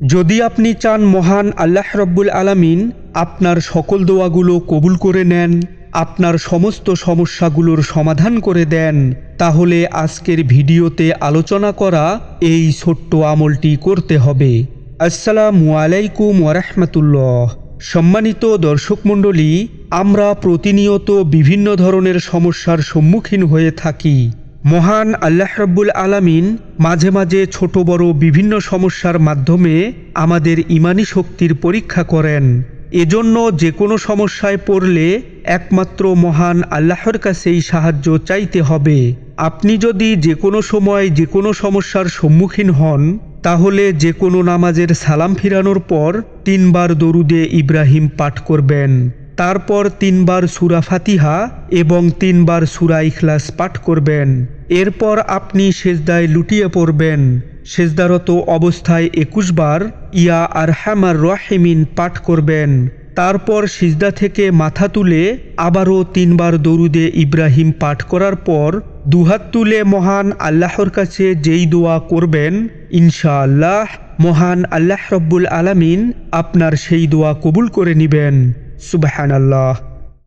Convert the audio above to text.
যদি আপনি চান মহান আল্লাহ রব্বুল আলামিন আপনার সকল দোয়াগুলো কবুল করে নেন, আপনার সমস্ত সমস্যাগুলোর সমাধান করে দেন, তাহলে আজকের ভিডিওতে আলোচনা করা এই ছোট্ট আমলটি করতে হবে। আসসালামু আলাইকুম ওরহমতুল্লাহ সম্মানিত দর্শক মণ্ডলী, আমরা প্রতিনিয়ত বিভিন্ন ধরনের সমস্যার সম্মুখীন হয়ে থাকি। মহান আল্লাহ রব্বুল আলামিন মাঝে মাঝে ছোট বড় বিভিন্ন সমস্যার মাধ্যমে আমাদের ইমানি শক্তির পরীক্ষা করেন। এজন্য যে কোনো সমস্যায় পড়লে একমাত্র মহান আল্লাহর কাছেই সাহায্য চাইতে হবে। আপনি যদি যে কোনো সময় যে কোনো সমস্যার সম্মুখীন হন, তাহলে যে কোনো নামাজের সালাম ফিরানোর পর তিনবার দরুদে ইব্রাহিম পাঠ করবেন। তারপর তিনবার সুরা ফাতিহা এবং তিনবার সুরা ইখলাস পাঠ করবেন। এরপর আপনি সেজদায় লুটিয়ে পড়বেন। সেজদারত অবস্থায় একুশ বার ইয়া আর হ্যামার রহেমিন পাঠ করবেন। তারপর সিজদা থেকে মাথা তুলে আবারও তিনবার দরুদে ইব্রাহিম পাঠ করার পর দুহাত তুলে মহান আল্লাহর কাছে যেই দোয়া করবেন, ইনশাআল্লাহ মহান আল্লাহ রব্বুল আলামিন আপনার সেই দোয়া কবুল করে নিবেন। সুবাহান আল্লাহ